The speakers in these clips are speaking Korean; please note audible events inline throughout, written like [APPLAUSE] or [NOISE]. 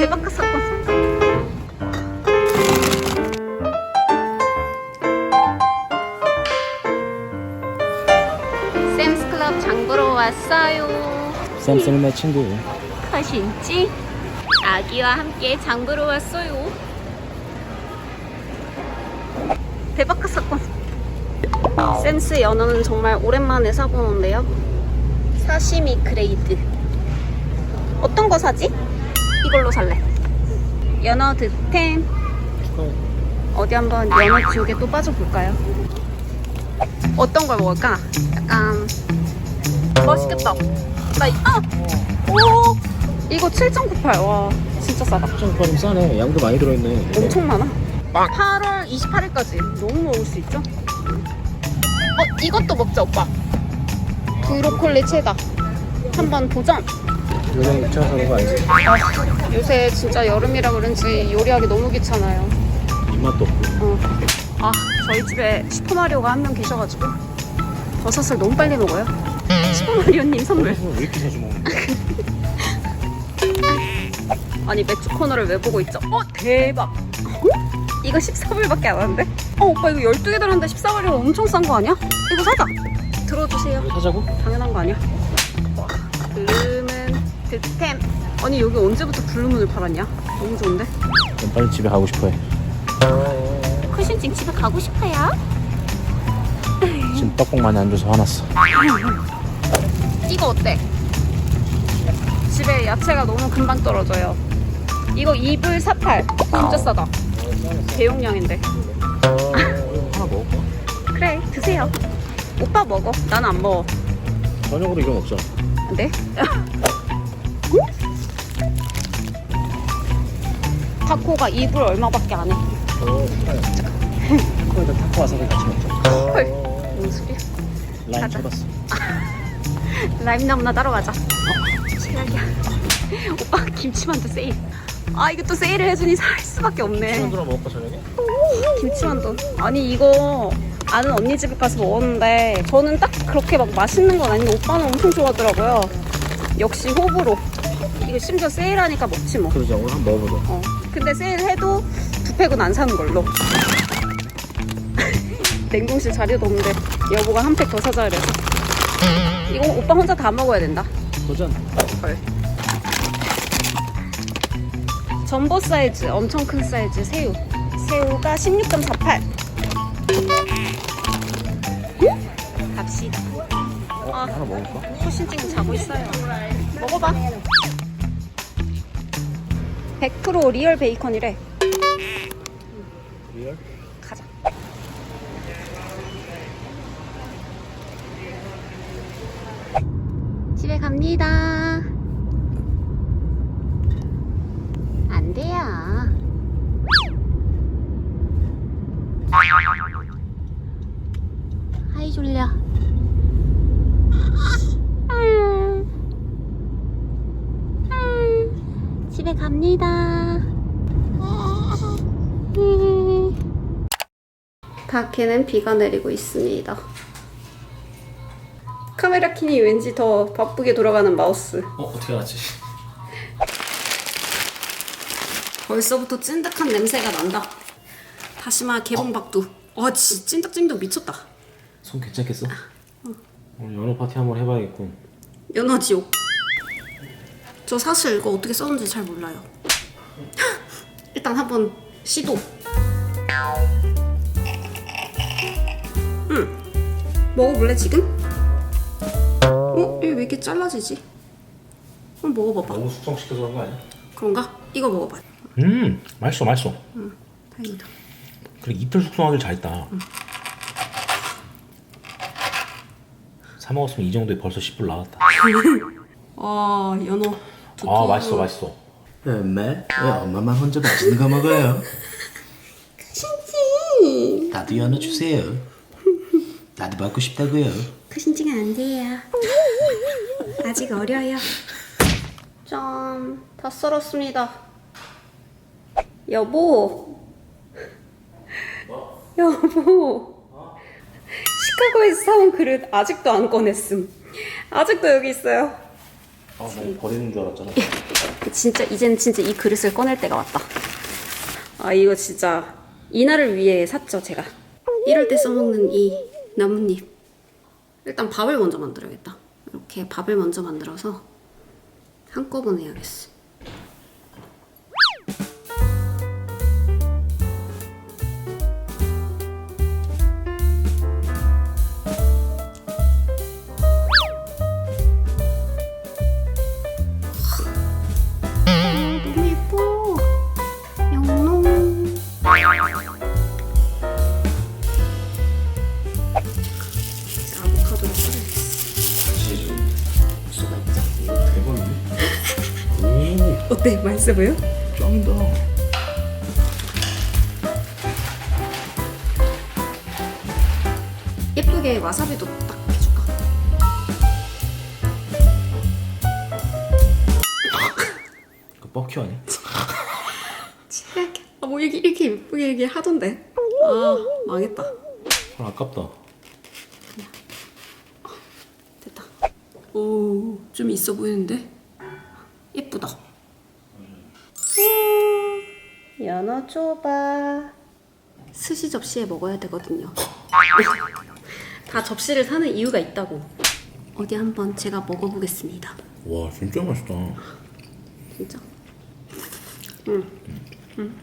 대박 사건. 샘스 클럽 장 보러 왔어요. 쌤쌤의 친구 가신지 아기와 함께 장 보러 왔어요. 대박 사건. 샘스 연어는 정말 오랜만에 사보는데요. 사시미 그레이드. 어떤 거 사지? 이걸로 살래. 연어. 축하해 어디 한번 연어 지옥에 또 빠져볼까요? 어떤 걸 먹을까? 약간 맛있겠다. 나 이, 아! 오! 이거 7.98. 와, 진짜 싸다. 좀좀 싸네 양도 많이 들어있네 엄청 많아. 8월 28일까지 너무 먹을 수 있죠? 어, 이것도 먹자, 오빠. 브로콜리 체다. 한번 도전. 요새 귀찮아서 그런 거 아니지? 아, 요새 진짜 여름이라 그런지 요리하기 너무 귀찮아요. 입맛도 없고 어. 아, 저희 집에 슈퍼마리오가 한 명 계셔가지고 버섯을 너무 빨리 먹어요. 슈퍼마리오님 선물. 그래서 왜 이렇게 자주 먹는 거야? [LAUGHS] 아니, 맥주 코너를 왜 보고 있죠? 어, 대박. 어? 이거 14불밖에 안 하는데? 어, 오빠 이거 12개 들었는데 14불이면 엄청 싼 거 아니야? 이거 사자. 들어주세요. 이거 사자고? 당연한 거 아니야? 블루문 득템. 아니, 여기 언제부터 블루문을 팔았냐? 너무 좋은데? 넌 빨리 집에 가고 싶어해 쿠신찡 집에 가고 싶어요? 지금 떡국 많이 안 줘서 화났어 이거 어때? 집에 야채가 너무 금방 떨어져요. 이거 2불 48. 진짜 싸다. 대용량인데. 하나 먹을까? 그래, 드세요. 오빠 먹어. 난 안 먹어. 저녁으로 이거 먹자 네? [LAUGHS] 타코가 2불 얼마밖에 안 해. 어 축하해 그거에다 타코 와사비 같이 먹자 헐. 뭔 소리야? 라임 가자. 쳐봤어 [LAUGHS] 라임 나무나 따러 가자. 어, 최악이야. [LAUGHS] 오빠 김치만두 세일. 아, 이거 또 세일을 해주니 살 수밖에 없네. 친구들랑 먹을까 저녁에? 김치만두. 아니 이거 아는 언니 집에 가서 먹었는데 저는 딱 그렇게 막 맛있는 건 아닌데 오빠는 엄청 좋아하더라고요. 역시 호불호. 이거 심지어 세일하니까 먹지 뭐. 그러자 오늘 한번 먹어보자 어. 근데 세일해도 두 팩은 안 사는 걸로. [LAUGHS] 냉동실 자리도 없는데 여보가 한 팩 더 사자 그래서. 이거 오빠 혼자 다 먹어야 된다. 도전 헐. 전보 사이즈, 엄청 큰 사이즈 새우. 새우가 16.48. 갑시다. 어? 아. 하나 먹을까? 코신찡 자고 있어요. 먹어봐. 100% 리얼 베이컨이래. 리얼? 가자. 집에 갑니다. 안 돼요. 아이 졸려. 음. 음. 집에 갑니다. 음. 밖에는 비가 내리고 있습니다. 카메라 킨이 왠지 더 바쁘게 돌아가는 마우스. 어 어떻게 알았지? 벌써부터 찐득한 냄새가 난다. 다시마 개봉박두. 와, 진 찐득찐득 미쳤다. 손 괜찮겠어? 오늘 연어 파티 한번 해봐야겠군 연어 지옥. 저 사실 이거 어떻게 썼는지 잘 몰라요. [GASPS] 일단 한번 시도. 응. 먹어볼래 지금? 어? 이거 왜 이렇게 잘라지지? 한번 먹어봐봐. 너무 숙성시켜서 그런 거 아니야? 그런가? 이거 먹어봐. 음 맛있어 맛있어 다행이다. 그래 이틀 숙성하길 잘했다 사 먹었으면 이 정도에 벌써 10불 나왔다 [LAUGHS] 아 연어. 아 맛있어 맛있어 엄마, 왜 엄마만 혼자 맛있는 거 먹어요? 신지. 나도 연어 주세요. 나도 먹고 싶다고요. 크신지가 안 돼요. 아직 어려요. 짠, 다 썰었습니다. 여보. 여보. 시카고에서 사온 그릇 아직도 안 꺼냈음. 아직도 여기 있어요. 아 너무 버리는 줄 알았잖아 진짜 이제는 진짜 이 그릇을 꺼낼 때가 왔다. 아 이거 진짜 이날을 위해 샀죠 제가. 이럴 때 써먹는 이 나뭇잎. 일단 밥을 먼저 만들어야겠다. 이렇게 밥을 먼저 만들어서 한꺼번에 해야겠어. 어때? 맛있어 보여? 짱이다. 예쁘게 와사비도 딱 해줄까? 그 뻑큐 아니야? 최악이야. 아, 뭐 이렇게, 이렇게 예쁘게 얘기 하던데. 아, 망했다. 헐 아깝다. 됐다. 오, 좀 있어 보이는데? 예쁘다. 음, 연어 초밥. 스시 접시에 먹어야 되거든요. 다 접시를 사는 이유가 있다고. 어디 한번 제가 먹어보겠습니다. 와 진짜 맛있다. 진짜? 응. 응.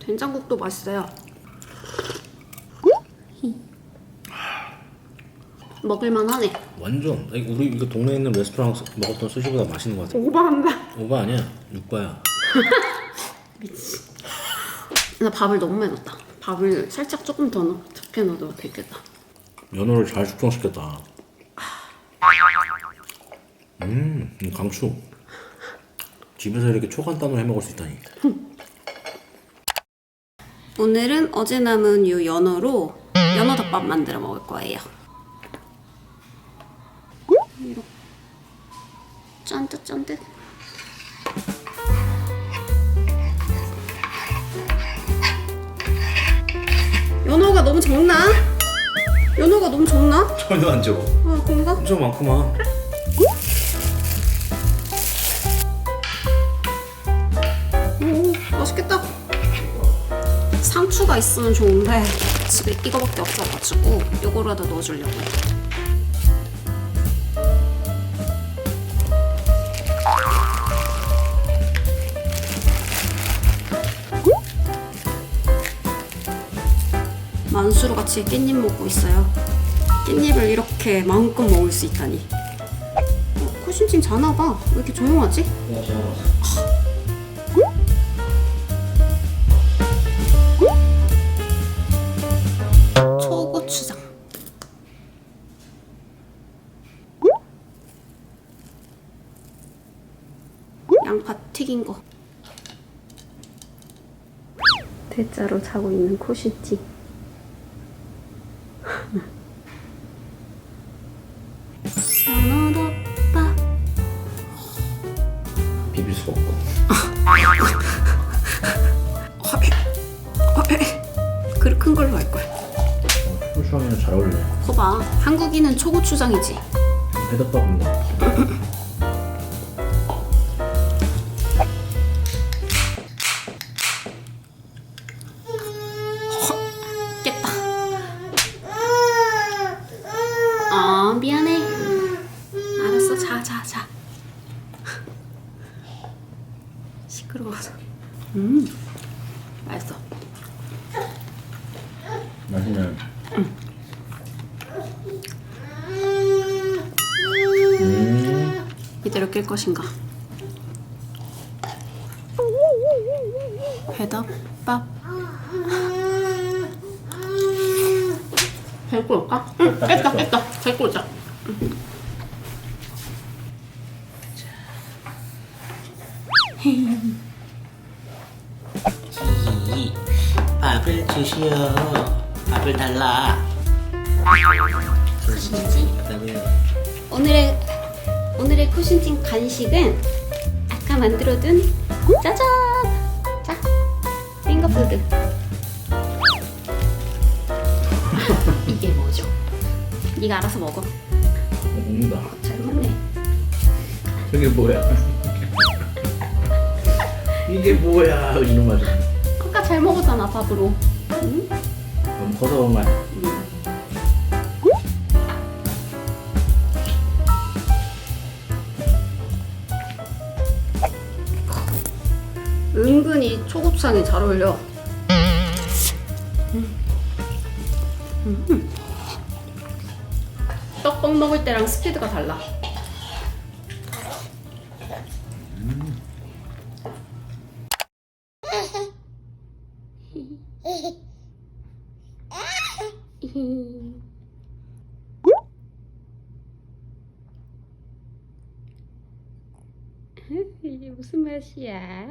된장국도 맛있어요. 히. 먹을만하네. 완전 아니, 우리 이거 동네에 있는 레스토랑 먹었던 수시보다 맛있는 것 같아. 오바한다. 오바 아니야 육바야. [LAUGHS] 나 밥을 너무 많이 넣었다. 밥을 살짝 조금 더 넣어. 적게 넣어도 되겠다. 연어를 잘 숙성시켰다. 음, 음, 강추. 집에서 이렇게 초간단으로 해 먹을 수 있다니. [LAUGHS] 오늘은 어제 남은 이 연어로 연어 덮밥 만들어 먹을 거예요. 이렇게 짠듯 짠듯. 너무 적나? 연어가 너무 적나? 전혀 안 적어. 아 그런가? 엄청 많구만. 오 맛있겠다. 상추가 있으면 좋은데 집에 이거밖에 없어가지고 요거라도 넣어주려고 만수로 같이 깻잎 먹고 있어요. 깻잎을 이렇게 마음껏 먹을 수 있다니. 어, 코신진 자나 봐. 왜 이렇게 조용하지? 초고추장. 양파 튀긴 거. 대자로 자고 있는 코시지. 비빌 수가 없고. 그릇 큰 걸로 할 거야. 초슈하면 잘 어울리네. 거봐, 한국인은 초고추장이지. 깼다. 맛있네. 이대로 낄 것인가? 배덮밥. 잘 끓을까? 응, 깼다, 깼다. 잘 끓자. 이 밥을 주시오. 밥을 달라. 그다음에 오늘의 오늘의 쿠신진 간식은 아까 만들어둔 짜잔 자 핑거푸드 이게 뭐죠? 네가 알아서 먹어 먹는다. 잘 먹네 저게 뭐야? 이게 뭐야 이놈아 아까 잘 먹었잖아 밥으로. 너 그런 거야 은근히 초곱창이 잘 어울려. 음. 떡볶 먹을 때랑 스피드가 달라. 맛이야.